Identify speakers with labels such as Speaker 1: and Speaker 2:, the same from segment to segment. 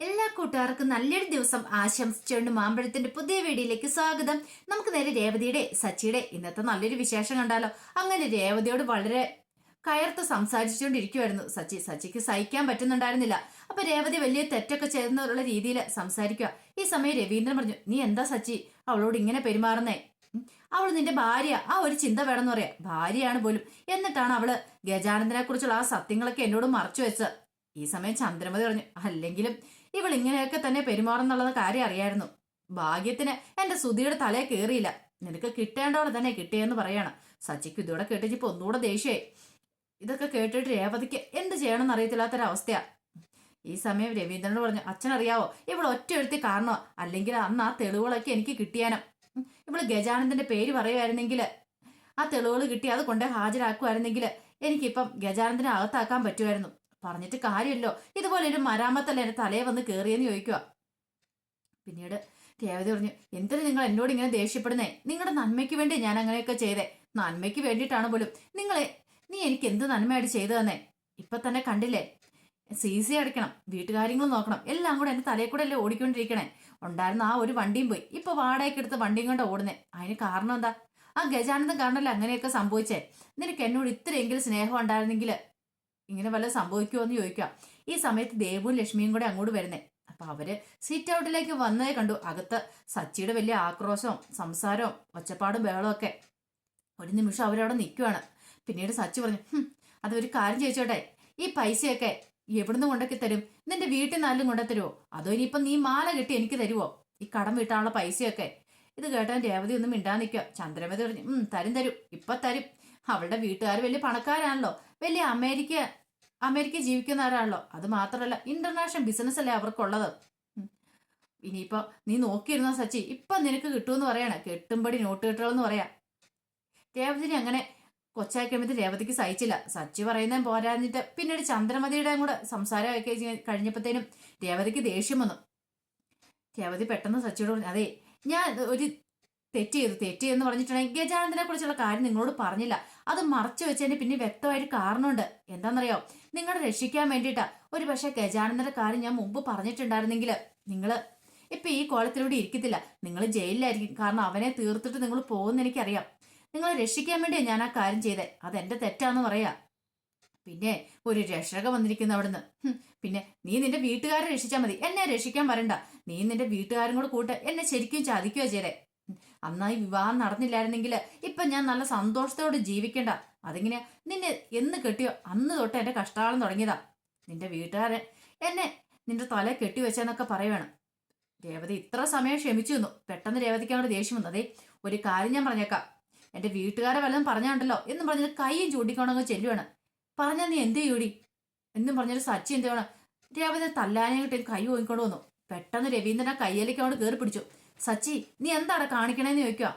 Speaker 1: എല്ലാ കൂട്ടുകാർക്കും നല്ലൊരു ദിവസം ആശംസിച്ചുകൊണ്ട് മാമ്പഴത്തിന്റെ പുതിയ വീഡിയോയിലേക്ക് സ്വാഗതം. നമുക്ക് നേരെ രേവതിയുടെ സച്ചിയുടെ ഇന്നത്തെ നല്ലൊരു വിശേഷം കണ്ടാലോ? അങ്ങനെ രേവതിയോട് വളരെ കയർത്ത് സംസാരിച്ചുകൊണ്ടിരിക്കുമായിരുന്നു സച്ചി സച്ചിക്ക് സഹിക്കാൻ പറ്റുന്നുണ്ടായിരുന്നില്ല. അപ്പൊ രേവതി വലിയ തെറ്റൊക്കെ ചേർന്നുള്ള രീതിയിൽ സംസാരിക്കുക ഈ സമയം രവീന്ദ്രൻ പറഞ്ഞു നീ എന്താ സച്ചി? അവളോട് ഇങ്ങനെ പെരുമാറുന്നേ? അവൾ നിന്റെ ഭാര്യ. ആ ഒരു ചിന്ത വേണമെന്ന് പറയാ. ഭാര്യയാണ് പോലും. എന്നിട്ടാണ് അവൾ ഗജാനന്ദനെ കുറിച്ചുള്ള ആ സത്യങ്ങളൊക്കെ എന്നോട് മറച്ചു വെച്ചത്. ഈ സമയം ചന്ദ്രമതി പറഞ്ഞു അല്ലെങ്കിലും ഇവൾ ഇങ്ങനെയൊക്കെ തന്നെ പെരുമാറുന്നുള്ളത് കാര്യം അറിയായിരുന്നു. ഭാഗ്യത്തിന് എന്റെ സുധിയുടെ തലയെ കയറിയില്ല നിനക്ക് കിട്ടേണ്ടവളെ തന്നെ കിട്ടിയെന്ന് പറയണം. സച്ചിക്ക് ഇതോടെ കേട്ടിച്ചിപ്പോ ഒന്നുകൂടെ ദേഷ്യമായി. ഇതൊക്കെ കേട്ടിട്ട് രേവതിക്ക് എന്ത് ചെയ്യണമെന്ന് അറിയത്തില്ലാത്തൊരവസ്ഥയാ. ഈ സമയം രവീന്ദ്രനോട് പറഞ്ഞു അച്ഛനറിയാവോ ഇവൾ ഒറ്റ എഴുത്തി കാരണോ? അല്ലെങ്കിൽ അന്ന് ആ തെളിവുകളൊക്കെ എനിക്ക് കിട്ടിയാനും. ഇവൾ ഗജാനന്ദന്റെ പേര് പറയുമായിരുന്നെങ്കിൽ ആ തെളിവുകൾ കിട്ടി അത് കൊണ്ടേ ഹാജരാക്കുമായിരുന്നെങ്കിൽ എനിക്കിപ്പം ഗജാനന്ദനെ അകത്താക്കാൻ പറ്റുമായിരുന്നു പറഞ്ഞിട്ട് കാര്യമല്ലോ. ഇതുപോലെ ഒരു മരാമത്തല്ല എന്റെ തലയെ വന്ന് കയറിയെന്ന് ചോദിക്കുക പിന്നീട് രേവതി പറഞ്ഞു എന്തിനു നിങ്ങൾ എന്നോട് ഇങ്ങനെ ദേഷ്യപ്പെടുന്നേ? നിങ്ങളുടെ നന്മയ്ക്ക് വേണ്ടി ഞാൻ അങ്ങനെയൊക്കെ ചെയ്തേ. നന്മയ്ക്ക് വേണ്ടിയിട്ടാണ് പോലും. നിങ്ങളെ നീ എനിക്ക് എന്ത് നന്മയായിട്ട് ചെയ്തു തന്നേ ഇപ്പൊ തന്നെ കണ്ടില്ലേ? സി സി അടയ്ക്കണം വീട്ടുകാര്യങ്ങൾ നോക്കണം എല്ലാം കൂടെ എന്റെ തലയിൽ കൂടെ അല്ലേ ഓടിക്കൊണ്ടിരിക്കണേ. ഉണ്ടായിരുന്ന ആ ഒരു വണ്ടിയും പോയി. ഇപ്പൊ വാടകയ്ക്ക് എടുത്ത് വണ്ടിയും കൊണ്ട് ഓടുന്നേ. അതിന് കാരണം എന്താ? ആ ഗജാനന്ദം കാരണല്ലേ അങ്ങനെയൊക്കെ സംഭവിച്ചേ. നിനക്ക് എന്നോട് ഇത്രയെങ്കിലും സ്നേഹം ഉണ്ടായിരുന്നെങ്കിൽ ഇങ്ങനെ വല്ല സംഭവിക്കുമോ എന്ന് ചോദിക്കാം. ഈ സമയത്ത് ദേവും ലക്ഷ്മിയും കൂടെ അങ്ങോട്ട് വരുന്നേ. അപ്പൊ അവർ സീറ്റ് ഔട്ടിലേക്ക് വന്നേ കണ്ടു. അകത്ത് സച്ചിയുടെ വലിയ ആക്രോശവും സംസാരവും ഒച്ചപ്പാടും ബഹളവും ഒക്കെ. ഒരു നിമിഷം അവരവിടെ നിൽക്കുവാണ് പിന്നീട് സച്ചി പറഞ്ഞു അത് ഒരു കാര്യം ചോദിച്ചോട്ടെ. ഈ പൈസയൊക്കെ എവിടുന്ന് കൊണ്ടൊക്കെ തരും? നിന്റെ വീട്ടിൽ നിന്നാലും കൊണ്ടു തരുമോ അതോ ഇനിയിപ്പം നീ മാല കെട്ടി എനിക്ക് തരുമോ ഈ കടം വീട്ടാനുള്ള പൈസയൊക്കെ. ഇത് കേട്ടാൻ രേവതി ഒന്നും മിണ്ടാ നിൽക്കുക ചന്ദ്രമതി പറഞ്ഞു തരും തരും. ഇപ്പൊ തരും. അവളുടെ വീട്ടുകാർ വലിയ പണക്കാരാണല്ലോ. വലിയ അമേരിക്ക അമേരിക്ക ജീവിക്കുന്നവരാണല്ലോ അത് മാത്രമല്ല ഇന്റർനാഷണൽ ബിസിനസ് അല്ലേ അവർക്കുള്ളത്. ഇനിയിപ്പോ നീ നോക്കിയിരുന്ന സച്ചി? ഇപ്പൊ നിനക്ക് കിട്ടുമെന്ന് പറയാണ്. കെട്ടുമ്പടി നോട്ട് കിട്ടണമെന്ന് പറയാ. രേവതിനെ അങ്ങനെ കൊച്ചാക്കുമ്പോൾ രേവതിക്ക് സഹിച്ചില്ല. സച്ചി പറയുന്നതും പോരാഞ്ഞിട്ട് പിന്നീട് ചന്ദ്രമതിയുടെ കൂടെ സംസാരമൊക്കെ കഴിഞ്ഞപ്പോഴത്തേനും രേവതിക്ക് ദേഷ്യം വന്നു. രേവതി പെട്ടെന്ന് സച്ചിയോട് പറഞ്ഞു അതെ ഞാൻ ഒരു തെറ്റ് ചെയ്തു തെറ്റ് എന്ന് പറഞ്ഞിട്ടുണ്ടെങ്കിൽ ഗജാനന്ദനെ കുറിച്ചുള്ള കാര്യം നിങ്ങളോട് പറഞ്ഞില്ല. അത് മറച്ചു വെച്ചതിന്റെ പിന്നെ വ്യക്തമായിട്ട് കാരണമുണ്ട്. എന്താണെന്നറിയോ? നിങ്ങളെ രക്ഷിക്കാൻ വേണ്ടിയിട്ടാ. ഒരു പക്ഷേ ഗജാനന്ദന്റെ കാര്യം ഞാൻ മുമ്പ് പറഞ്ഞിട്ടുണ്ടായിരുന്നെങ്കിൽ നിങ്ങൾ ഇപ്പൊ ഈ കോളത്തിലൂടെ ഇരിക്കത്തില്ല. നിങ്ങൾ ജയിലിലായിരിക്കും. കാരണം അവനെ തീർത്തിട്ട് നിങ്ങൾ പോകുന്ന എനിക്കറിയാം. നിങ്ങളെ രക്ഷിക്കാൻ വേണ്ടിയാണ് ഞാൻ ആ കാര്യം ചെയ്തേ. അതെന്റെ തെറ്റാന്ന് പറയാ. പിന്നെ ഒരു രക്ഷക വന്നിരിക്കുന്നു അവിടുന്ന്. പിന്നെ നീ നിന്റെ വീട്ടുകാരെ രക്ഷിച്ചാൽ മതി. എന്നെ രക്ഷിക്കാൻ വരണ്ട. നീ നിന്റെ വീട്ടുകാരും കൂടെ കൂട്ട് എന്നെ ശരിക്കും ചതിക്കുകയോ ചെയ്തേ. ഉം, അന്നാ ഈ വിവാഹം നടന്നില്ലായിരുന്നെങ്കിൽ ഇപ്പൊ ഞാൻ നല്ല സന്തോഷത്തോടെ ജീവിക്കണ്ട. അതിങ്ങനെ നിന്നെ എന്ന് കെട്ടിയോ? അന്ന് തൊട്ട് എന്റെ കഷ്ടാളം തുടങ്ങിയതാ. നിന്റെ വീട്ടുകാരൻ എന്നെ നിന്റെ തല കെട്ടിവെച്ചെന്നൊക്കെ പറയുവാണ്. രേവതി ഇത്ര സമയം ക്ഷമിച്ചു നിന്നു പെട്ടെന്ന് രേവതിക്ക് അവിടെ ദേഷ്യം വന്നു. അതെ ഒരു കാര്യം ഞാൻ പറഞ്ഞേക്കാം. എന്റെ വീട്ടുകാരെ വല്ലതും പറഞ്ഞാണ്ടല്ലോ എന്നും പറഞ്ഞിട്ട് കൈയും ചൂണ്ടിക്കൊണ്ടങ്ങ് ചെല്ലുവാണ്. പറഞ്ഞാൽ നീ എന്ത് ചെയ്യൂടി? എന്നും പറഞ്ഞൊരു സച്ചി എന്ത് വേണം രേവതി തല്ലാനെ കിട്ടി കൈ ഓങ്ങിക്കൊണ്ട് വന്നു. പെട്ടെന്ന് രവീന്ദ്രനെ കയ്യിലേക്ക് അവിടെ കയറി പിടിച്ചു. സച്ചി നീ എന്താടാ കാണിക്കണേന്ന് ചോദിക്കുക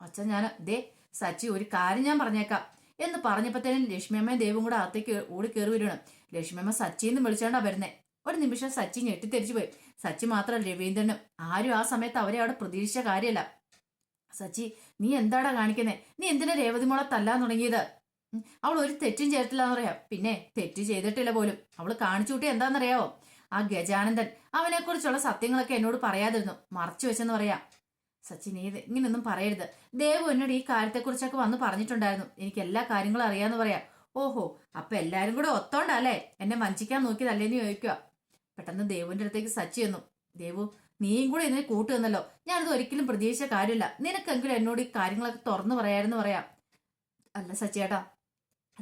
Speaker 1: അച്ഛൻ ഞാൻ ദേ സച്ചി ഒരു കാര്യം ഞാൻ പറഞ്ഞേക്കാം. എന്ന് പറഞ്ഞപ്പോഴത്തേനും ലക്ഷ്മിയമ്മയും ദേവും കൂടെ അകത്തേക്ക് ഓടി കയറി വരുവാണ് ലക്ഷ്മിയമ്മ സച്ചിന്ന് വിളിച്ചോണ്ടാ വരുന്നേ. ഒരു നിമിഷം സച്ചി ഞെട്ടിത്തെരിച്ചു പോയി. സച്ചി മാത്രം രവീന്ദ്രനും ആരും ആ സമയത്ത് അവരെ അവിടെ പ്രതീക്ഷിച്ച കാര്യമല്ല. സച്ചി നീ എന്താടാ കാണിക്കുന്നേ? നീ എന്തിനാ രേവതി മോളെ തല്ലാൻ തുടങ്ങിയത്? അവൾ ഒരു തെറ്റും ചെയ്തിട്ടില്ല എന്നറിയാം പിന്നെ തെറ്റ് ചെയ്തിട്ടില്ല പോലും. അവൾ കാണിച്ചു കൂട്ടി എന്താണെന്നറിയാവോ ആ ഗജാനന്ദൻ അവനെ കുറിച്ചുള്ള സത്യങ്ങളൊക്കെ എന്നോട് പറയാതിരുന്നു. മറച്ചു വെച്ചെന്ന് പറയാ. സച്ചിൻ ഇത് ഇങ്ങനൊന്നും പറയരുത്. ദേവു എന്നോട് ഈ കാര്യത്തെക്കുറിച്ചൊക്കെ വന്ന് പറഞ്ഞിട്ടുണ്ടായിരുന്നു. എനിക്ക് എല്ലാ കാര്യങ്ങളും അറിയാന്ന് പറയാം. ഓഹോ അപ്പൊ എല്ലാരും കൂടെ ഒത്തോണ്ടല്ലേ എന്നെ വഞ്ചിക്കാൻ നോക്കിയതല്ലേന്ന് ചോദിക്കുക. പെട്ടെന്ന് ദേവുവിന്റെ അടുത്തേക്ക് സച്ചി എന്നു ദേവു നീയും കൂടെ ഇതിനെ കൂട്ടു ഞാനത് ഞാനിത് ഒരിക്കലും പ്രതീക്ഷിച്ച കാര്യമില്ല. നിനക്കെങ്കിലും എന്നോട് ഈ കാര്യങ്ങളൊക്കെ തുറന്നു പറയാമെന്ന് പറയാം. അല്ല സച്ചിയേട്ടാ.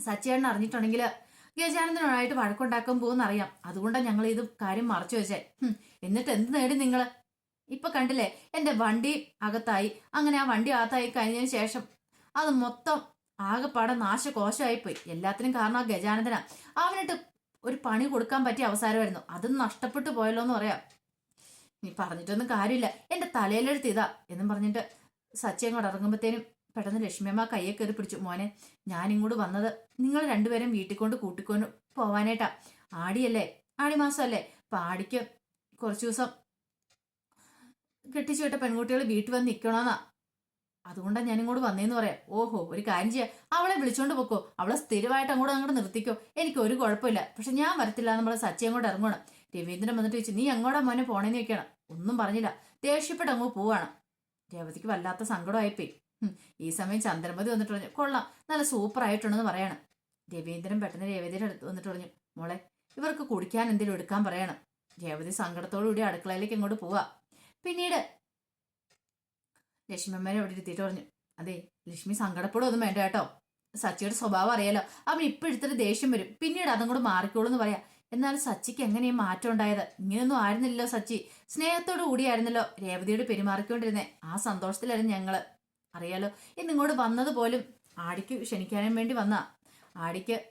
Speaker 1: സച്ചിയേട്ടൻ അറിഞ്ഞിട്ടുണ്ടെങ്കിൽ ഗജാനന്ദനോടായിട്ട് വഴക്കുണ്ടാക്കാൻ പോകുന്ന അറിയാം അതുകൊണ്ടാണ് ഞങ്ങൾ ഇത് കാര്യം മറച്ചു വെച്ചേ. എന്നിട്ട് എന്ത് നേടി നിങ്ങൾ ഇപ്പൊ കണ്ടില്ലേ എന്റെ വണ്ടി അകത്തായി. അങ്ങനെ ആ വണ്ടി അകത്തായി കഴിഞ്ഞതിന് ശേഷം അത് മൊത്തം ആകെപ്പാടെ നാശകോശമായിപ്പോയി. എല്ലാത്തിനും കാരണം ആ ഗജാനന്ദന അവനിട്ട് ഒരു പണി കൊടുക്കാൻ പറ്റിയ അവസരമായിരുന്നു. അത് നഷ്ടപ്പെട്ടു പോയല്ലോ എന്ന് പറയാം. നീ പറഞ്ഞിട്ടൊന്നും കാര്യമില്ല. എന്റെ തലയിലെടുത്ത് ഇതാ എന്നും പറഞ്ഞിട്ട് സച്ചി അങ്ങോട്ട് ഇറങ്ങുമ്പോഴത്തേനും പെട്ടെന്ന് ലക്ഷ്മിയമ്മ കയ്യെ കയറി പിടിച്ചു. മോനെ ഞാൻ ഇങ്ങോട്ട് വന്നത് നിങ്ങൾ രണ്ടുപേരും വീട്ടിൽ കൊണ്ട് കൂട്ടിക്കൊണ്ട് പോവാനായിട്ടാ. ആടിയല്ലേ? ആടി മാസമല്ലേ അപ്പൊ ആടിക്ക് കുറച്ചു ദിവസം കെട്ടിച്ചു വിട്ട പെൺകുട്ടികൾ വീട്ടിൽ വന്ന് നിൽക്കണമെന്നാ അതുകൊണ്ടാണ് ഞാൻ ഇങ്ങോട്ട് വന്നേന്ന് പറയാം. ഓഹോ ഒരു കാര്യം ചെയ്യാം. അവളെ വിളിച്ചോണ്ട് പൊക്കോ. അവളെ സ്ഥിരമായിട്ട് അങ്ങോട്ട് അങ്ങോട്ട് നിർത്തിക്കോ. എനിക്ക് ഒരു കുഴപ്പമില്ല. പക്ഷെ ഞാൻ വരത്തില്ല നമ്മളെ സച്ചി അങ്ങോട്ട് ഇറങ്ങണം രവീന്ദ്രൻ വന്നിട്ട് ചോദിച്ചു നീ അങ്ങോട്ടാ മോനെ പോണേന്ന് ചോദിക്കണം ഒന്നും പറഞ്ഞില്ല. ദേഷ്യപ്പെട്ട് അങ്ങോട്ട് പോവാണ്. രേവതിക്ക് വല്ലാത്ത സങ്കടമായിപ്പോയി. ഈ സമയം ചന്ദ്രമതി വന്നിട്ട് പറഞ്ഞു കൊള്ളാം നല്ല സൂപ്പർ ആയിട്ടുണ്ടെന്ന് പറയണം. രവീന്ദ്രൻ പെട്ടെന്ന് രേവതിയുടെ അടുത്ത് വന്നിട്ട് പറഞ്ഞു മോളെ ഇവർക്ക് കുടിക്കാൻ എന്തെങ്കിലും എടുക്കാൻ പറയണം. രേവതി സങ്കടത്തോടു കൂടി അടുക്കളയിലേക്ക് ഇങ്ങോട്ട് പോവാ. പിന്നീട് ലക്ഷ്മിയമ്മേനെ അവിടെ ഇരുത്തിയിട്ട് പറഞ്ഞു അതെ ലക്ഷ്മി സങ്കടപ്പെടുമൊന്നും വേണ്ട കേട്ടോ. സച്ചിയുടെ സ്വഭാവം അറിയാലോ. അവൻ ഇപ്പൊ എടുത്തിട്ട് ദേഷ്യം വരും. പിന്നീട് അതും കൂടെ മാറിക്കോളൂ എന്ന് പറയാം. എന്നാൽ സച്ചിക്ക് എങ്ങനെയും മാറ്റം ഉണ്ടായത്? ഇങ്ങനെയൊന്നും ആയിരുന്നില്ലല്ലോ സച്ചി. സ്നേഹത്തോടു കൂടിയായിരുന്നല്ലോ രേവതിയോട് പെരുമാറിക്കൊണ്ടിരുന്നേ. ആ സന്തോഷത്തിലായിരുന്നു ഞങ്ങൾ. അറിയാലോ. ഇന്ന് ഇങ്ങോട്ട് വന്നത് പോലും ആടിക്ക് ക്ഷണിക്കാനും വേണ്ടി വന്ന. ആടിക്ക്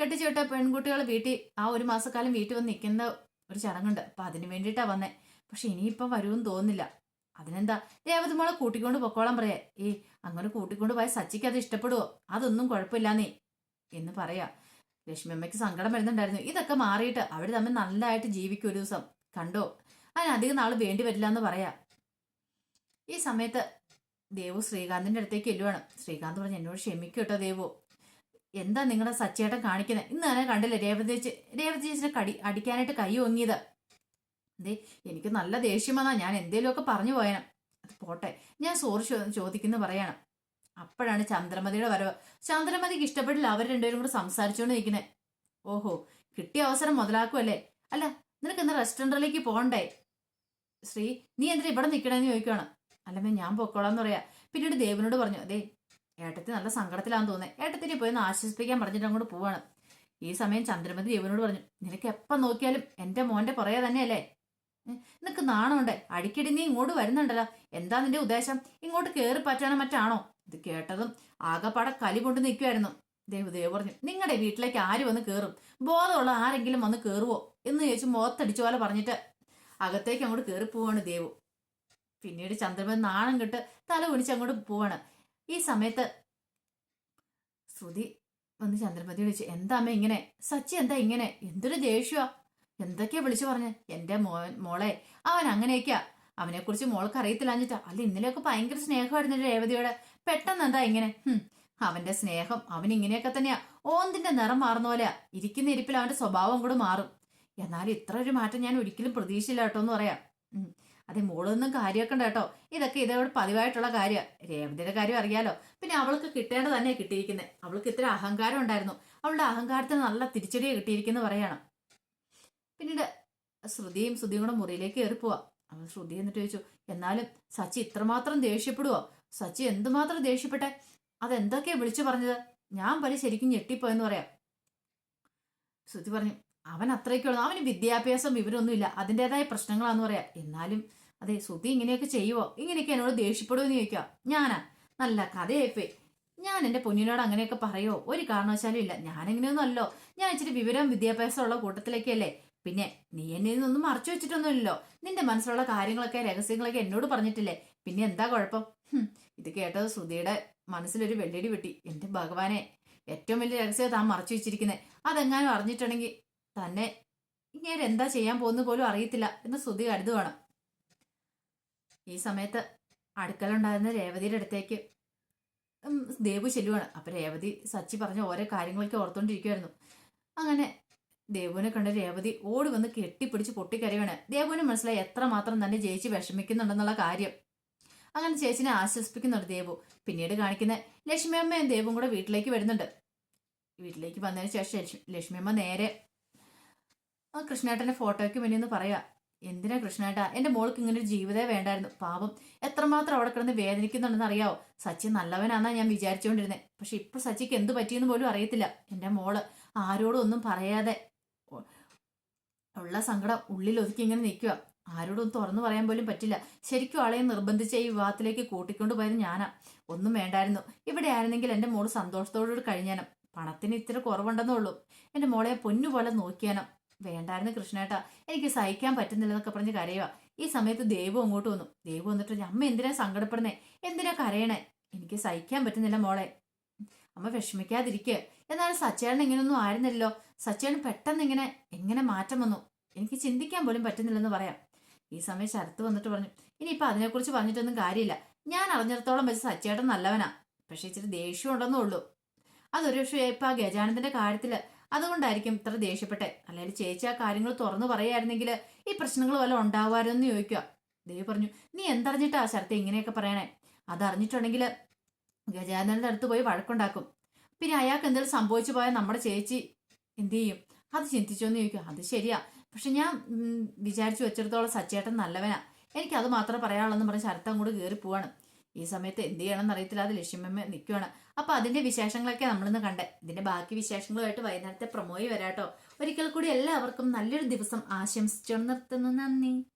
Speaker 1: കെട്ടിച്ചുവിട്ട പെൺകുട്ടികൾ വീട്ടിൽ ആ ഒരു മാസക്കാലം വീട്ടിൽ വന്ന് നിൽക്കുന്ന ഒരു ചടങ്ങുണ്ട്. അപ്പൊ അതിന് വേണ്ടിയിട്ടാ വന്നേ. പക്ഷെ ഇനിയിപ്പം വരുമെന്ന് തോന്നുന്നില്ല. അതിനെന്താ? രേവതി മോളെ കൂട്ടിക്കൊണ്ട് പൊക്കോളാൻ പറയാ. ഏ അങ്ങനെ കൂട്ടിക്കൊണ്ട് പോയ സച്ചിക്ക് അത് ഇഷ്ടപ്പെടുവോ? അതൊന്നും കുഴപ്പമില്ലാന്നേ എന്ന് പറയാ. ലക്ഷ്മിയമ്മയ്ക്ക് സങ്കടം വരുന്നുണ്ടായിരുന്നു. ഇതൊക്കെ മാറിയിട്ട് അവർ തമ്മിൽ നല്ലതായിട്ട് ജീവിക്കും ഒരു ദിവസം. കണ്ടോ? അതിനധികം നാൾ വേണ്ടി വരില്ല എന്ന് പറയാ. ഈ സമയത്ത് ദേവു ശ്രീകാന്തിന്റെ അടുത്തേക്ക് എല്ലുവാണ് ശ്രീകാന്ത് പറഞ്ഞു എന്നോട് ക്ഷമിക്കും കേട്ടോ ദേവു. എന്താ നിങ്ങളുടെ സച്ചേട്ടൻ കാണിക്കുന്നത് ഇന്ന് തന്നെ കണ്ടില്ലേ രേവതി രേവതി ചേച്ചിനെ കടി അടിക്കാനായിട്ട് കൈ ഒങ്ങിയത് ദേ എനിക്ക് നല്ല ദേഷ്യം വന്നാ ഞാൻ എന്തേലുമൊക്കെ പറഞ്ഞു പോയണം അത് പോട്ടെ ഞാൻ സോറി ചോദിക്കുന്നു പറയണം. അപ്പോഴാണ് ചന്ദ്രമതിയുടെ വരവ്. ചന്ദ്രമതിക്ക് ഇഷ്ടപ്പെട്ടില്ല അവർ രണ്ടുപേരും കൂടെ സംസാരിച്ചുകൊണ്ട് നിൽക്കുന്നത് ഓഹോ കിട്ടിയ അവസരം മുതലാക്കുമല്ലേ അല്ല നിനക്ക് ഇന്ന് റെസ്റ്റോറന്റിലേക്ക് പോകണ്ടേ? ശ്രീ നീ എന്തിനാ ഇവിടെ നിൽക്കണമെന്ന് ചോദിക്കുകയാണ് അല്ലമ്മേ ഞാൻ പൊക്കോളാന്ന് പറയാ. പിന്നീട് ദേവനോട് പറഞ്ഞു അതെ ഏട്ടത്തി നല്ല സങ്കടത്തിലാന്ന് തോന്നുന്നത് ഏട്ടത്തിനെ പോയി ഒന്ന് ആശ്വസിപ്പിക്കാൻ പറഞ്ഞിട്ട് അങ്ങോട്ട് പോവാണ്. ഈ സമയം ചന്ദ്രമതി ദേവനോട് പറഞ്ഞു നിനക്ക് എപ്പം നോക്കിയാലും എന്റെ മോന്റെ പുറകെ തന്നെയല്ലേ? നിനക്ക് നാണമുണ്ട്. അടിക്കടി നീ ഇങ്ങോട്ട് വരുന്നുണ്ടല്ലോ. എന്താ നിന്റെ ഉദ്ദേശം? ഇങ്ങോട്ട് കയറി പറ്റാനോ മറ്റാണോ? ഇത് കേട്ടതും ആകപ്പാടെ കലി കൊണ്ട് നിൽക്കുമായിരുന്നു ദേവദേവ് പറഞ്ഞു നിങ്ങളുടെ വീട്ടിലേക്ക് ആര് വന്ന് കയറും ബോധമുള്ള ആരെങ്കിലും വന്ന് കയറുവോ എന്ന് ചോദിച്ചു മുഖത്തടിച്ച പോലെ പറഞ്ഞിട്ട് അകത്തേക്ക് അങ്ങോട്ട് കയറി പോവാണ് ദേവു. പിന്നീട് ചന്ദ്രമൻ നാണം കെട്ട് തല കുണിച്ച് അങ്ങോട്ട് പോവാണ്. ഈ സമയത്ത് ശ്രുതി വന്ന് ചന്ദ്രമതി വിളിച്ചു എന്താ അമ്മ ഇങ്ങനെ? സച്ചി എന്താ ഇങ്ങനെ? എന്തൊരു ദേഷ്യമാ എന്തൊക്കെയാ വിളിച്ചു പറഞ്ഞ്? എന്റെ മോൻ മോളെ അവൻ അങ്ങനെയൊക്കെയാ. അവനെ കുറിച്ച് മോൾക്ക് അറിയത്തില്ല എന്നിട്ടാ അല്ല ഇന്നലെയൊക്കെ ഭയങ്കര സ്നേഹമായിരുന്നു രേവതിയോട്. പെട്ടെന്ന് എന്താ ഇങ്ങനെ? അവന്റെ സ്നേഹം അവൻ ഇങ്ങനെയൊക്കെ തന്നെയാ. ഓന്തിന്റെ നിറം മാറുന്ന പോലെയാ. ഇരിക്കുന്ന ഇരിപ്പിൽ അവന്റെ സ്വഭാവം കൂടെ മാറും. എന്നാലും ഇത്ര ഒരു മാറ്റം ഞാൻ ഒരിക്കലും പ്രതീക്ഷയില്ല കേട്ടോ എന്ന് പറയാം. അതെ മോളൊന്നും കാര്യമൊക്കെ ഉണ്ട് കേട്ടോ. ഇതൊക്കെ ഇതോട് പതിവായിട്ടുള്ള കാര്യമാണ് രേവതിയുടെ കാര്യം അറിയാലോ. പിന്നെ അവൾക്ക് കിട്ടേണ്ടത് തന്നെ കിട്ടിയിരിക്കുന്നത് അവൾക്ക് ഇത്ര അഹങ്കാരം ഉണ്ടായിരുന്നു. അവളുടെ അഹങ്കാരത്തിന് നല്ല തിരിച്ചടിയെ കിട്ടിയിരിക്കുന്നു പറയണം. പിന്നീട് ശ്രുതിയും ശ്രുതിയും കൂടെ മുറിയിലേക്ക് കയറി പോവാ. അവൾ ശ്രുതി എന്നിട്ട് ചോദിച്ചു എന്നാലും സച്ചി ഇത്രമാത്രം ദേഷ്യപ്പെടുവോ? സച്ചി എന്തുമാത്രം ദേഷ്യപ്പെട്ടെ? അതെന്തൊക്കെയാ വിളിച്ചു പറഞ്ഞത്? ഞാൻ പല ശരിക്കും ഞെട്ടിപ്പോയെന്ന് പറയാം. ശ്രുതി പറഞ്ഞു അവൻ അത്രയ്ക്കുള്ളൂ അവന് വിദ്യാഭ്യാസം വിവരമൊന്നുമില്ല അതിന്റെതായ പ്രശ്നങ്ങളാന്ന് പറയാം. എന്നാലും അതെ ശ്രുതി ഇങ്ങനെയൊക്കെ ചെയ്യുവോ? ഇങ്ങനെയൊക്കെ എന്നോട് ദേഷ്യപ്പെടുമോ എന്ന് ചോദിക്കുക ഞാനാ? നല്ല കഥയായിപ്പോയി. ഞാൻ എന്റെ പൊന്നിനോട് അങ്ങനെയൊക്കെ പറയുമോ ഒരു കാരണവശാലും ഇല്ല. ഞാൻ എങ്ങനെയൊന്നുമല്ലോ ഞാൻ ഇച്ചിരി വിവരം വിദ്യാഭ്യാസമുള്ള കൂട്ടത്തിലേക്കല്ലേ? പിന്നെ നീ എന്നെ ഇതൊന്നും മറച്ചു വെച്ചിട്ടൊന്നുമില്ലല്ലോ. നിന്റെ മനസ്സിലുള്ള കാര്യങ്ങളൊക്കെ രഹസ്യങ്ങളൊക്കെ എന്നോട് പറഞ്ഞിട്ടില്ലേ? പിന്നെ എന്താ കുഴപ്പം? ഇത് കേട്ടത് ശ്രുതിയുടെ മനസ്സിലൊരു വെള്ളിടി വെട്ടി. എന്റെ ഭഗവാനെ ഏറ്റവും വലിയ രഹസ്യം താൻ മറച്ചു വെച്ചിരിക്കുന്നത് അതെങ്ങാനും അറിഞ്ഞിട്ടുണ്ടെങ്കിൽ തന്നെ ഇനി എന്താ ചെയ്യാൻ പോകുന്ന പോലും അറിയത്തില്ല എന്ന് ശ്രുതി കരുതുവാണ് ഈ സമയത്ത് അടുക്കലുണ്ടായിരുന്ന രേവതിയുടെ അടുത്തേക്ക് ദേവു ചെല്ലുവാണ്. അപ്പൊ രേവതി സച്ചി പറഞ്ഞ ഓരോ കാര്യങ്ങളൊക്കെ ഓർത്തോണ്ടിരിക്കുവായിരുന്നു. അങ്ങനെ ദേവുവിനെ കണ്ട രേവതി ഓടി വന്ന് കെട്ടിപ്പിടിച്ച് പൊട്ടിക്കരയാണ് ദേവുവിന് മനസ്സിലായി എത്ര മാത്രം തന്നെ ചേച്ചി വിഷമിക്കുന്നുണ്ടെന്നുള്ള കാര്യം. അങ്ങനെ ചേച്ചിനെ ആശ്വസിപ്പിക്കുന്നുണ്ട് ദേവു. പിന്നീട് കാണിക്കുന്ന ലക്ഷ്മിയമ്മയും ദേവും കൂടെ വീട്ടിലേക്ക് വരുന്നുണ്ട്. വീട്ടിലേക്ക് വന്നതിന് ശേഷം ലക്ഷ്മി ലക്ഷ്മിയമ്മ നേരെ ആ കൃഷ്ണേട്ടന്റെ ഫോട്ടോയ്ക്ക് മുന്നിൽ ഒന്ന് പറയാ എന്തിനാ കൃഷ്ണേട്ടാ എന്റെ മോൾക്ക് ഇങ്ങനെ ഒരു ജീവിതമേ വേണ്ടായിരുന്നു. പാപം എത്രമാത്രം അവിടെ കിടന്ന് വേദനിക്കുന്നുണ്ടെന്ന് അറിയാവോ? സച്ചി നല്ലവനാന്നാ ഞാൻ വിചാരിച്ചുകൊണ്ടിരുന്നത് പക്ഷെ ഇപ്പൊ സച്ചിക്ക് എന്ത് പറ്റിയെന്ന് പോലും അറിയത്തില്ല. എന്റെ മോൾ ആരോടും ഒന്നും പറയാതെ ഉള്ള സങ്കടം ഉള്ളിൽ ഒതുക്കി ഇങ്ങനെ നിൽക്കുക ആരോടും തുറന്നു പറയാൻ പോലും പറ്റില്ല. ശരിക്കും ആളെ നിർബന്ധിച്ച ഈ വിവാഹത്തിലേക്ക് കൂട്ടിക്കൊണ്ടു പോയത് ഞാനാ. ഒന്നും വേണ്ടായിരുന്നു. ഇവിടെ ആയിരുന്നെങ്കിൽ എന്റെ മോൾ സന്തോഷത്തോടുകൂടി കഴിഞ്ഞാനും. പണത്തിന് ഇത്ര കുറവുണ്ടെന്നേ ഉള്ളൂ. എന്റെ മോളെ പൊന്നുപോലെ നോക്കിയാനും. വേണ്ടായിരുന്നു കൃഷ്ണേട്ടാ എനിക്ക് സഹിക്കാൻ പറ്റുന്നില്ലെന്നൊക്കെ പറഞ്ഞ് കരയുക ഈ സമയത്ത് ദേവു അങ്ങോട്ട് വന്നു. ദേവു വന്നിട്ട് അമ്മ എന്തിനാ സങ്കടപ്പെടുന്നേ? എന്തിനാ കരയണേ? എനിക്ക് സഹിക്കാൻ പറ്റുന്നില്ല മോളെ. അമ്മ വിഷമിക്കാതിരിക്കുക എന്നാലും സച്ചേട്ടൻ ഇങ്ങനെയൊന്നും ആയിരുന്നില്ലല്ലോ. സച്ചേട്ടൻ പെട്ടെന്ന് ഇങ്ങനെ എങ്ങനെ മാറ്റം വന്നു. എനിക്ക് ചിന്തിക്കാൻ പോലും പറ്റുന്നില്ലെന്ന് പറയാം. ഈ സമയം ശരത്ത് വന്നിട്ട് പറഞ്ഞു ഇനിയിപ്പോൾ അതിനെക്കുറിച്ച് പറഞ്ഞിട്ടൊന്നും കാര്യമില്ല. ഞാൻ അറിഞ്ഞിടത്തോളം വെച്ച് സച്ചേട്ടൻ നല്ലവനാ. പക്ഷെ ഇച്ചിരി ദേഷ്യം ഉണ്ടെന്നേ ഉള്ളൂ. അതൊരു പക്ഷേ ഇപ്പൊ ആ ഗജാനന്ദന്റെ കാര്യത്തിൽ അതുകൊണ്ടായിരിക്കും ഇത്ര ദേഷ്യപ്പെട്ടെ. അല്ലെങ്കിൽ ചേച്ചി ആ കാര്യങ്ങൾ തുറന്നു പറയായിരുന്നെങ്കിൽ ഈ പ്രശ്നങ്ങൾ വല്ല ഉണ്ടാവാരെന്ന് ചോദിക്കുക. ദേവി പറഞ്ഞു നീ എന്തറിഞ്ഞിട്ടാ ശരത്തെ ഇങ്ങനെയൊക്കെ പറയണേ? അതറിഞ്ഞിട്ടുണ്ടെങ്കിൽ ഗജാനന്ദന്റെ അടുത്ത് പോയി വഴക്കുണ്ടാക്കും. പിന്നെ അയാൾക്ക് എന്തെങ്കിലും സംഭവിച്ചു പോയാൽ നമ്മുടെ ചേച്ചി എന്ത് ചെയ്യും? അത് ചിന്തിച്ചോന്ന് ചോദിക്കും. അത് ശരിയാ. പക്ഷെ ഞാൻ വിചാരിച്ചു വെച്ചിടത്തോളം സച്ചേട്ടൻ നല്ലവനാ. എനിക്ക് അത് മാത്രമേ പറയാനുള്ളെന്ന് പറഞ്ഞ് ശരത്ത് കൂടെ കയറി പോവാണ്. ഈ സമയത്ത് എന്ത് ചെയ്യണം എന്നറിയത്തില്ല അത് ലക്ഷ്മമ്മ നിൽക്കുവാണ് അപ്പൊ അതിന്റെ വിശേഷങ്ങളൊക്കെ നമ്മളിന്ന് കണ്ടേ. ഇതിന്റെ ബാക്കി വിശേഷങ്ങളുമായിട്ട് വൈകുന്നേരത്തെ പ്രൊമോയി വരാട്ടോ. ഒരിക്കൽ കൂടി എല്ലാവർക്കും നല്ലൊരു ദിവസം ആശംസിച്ചു നിർത്തുന്നു. നന്ദി.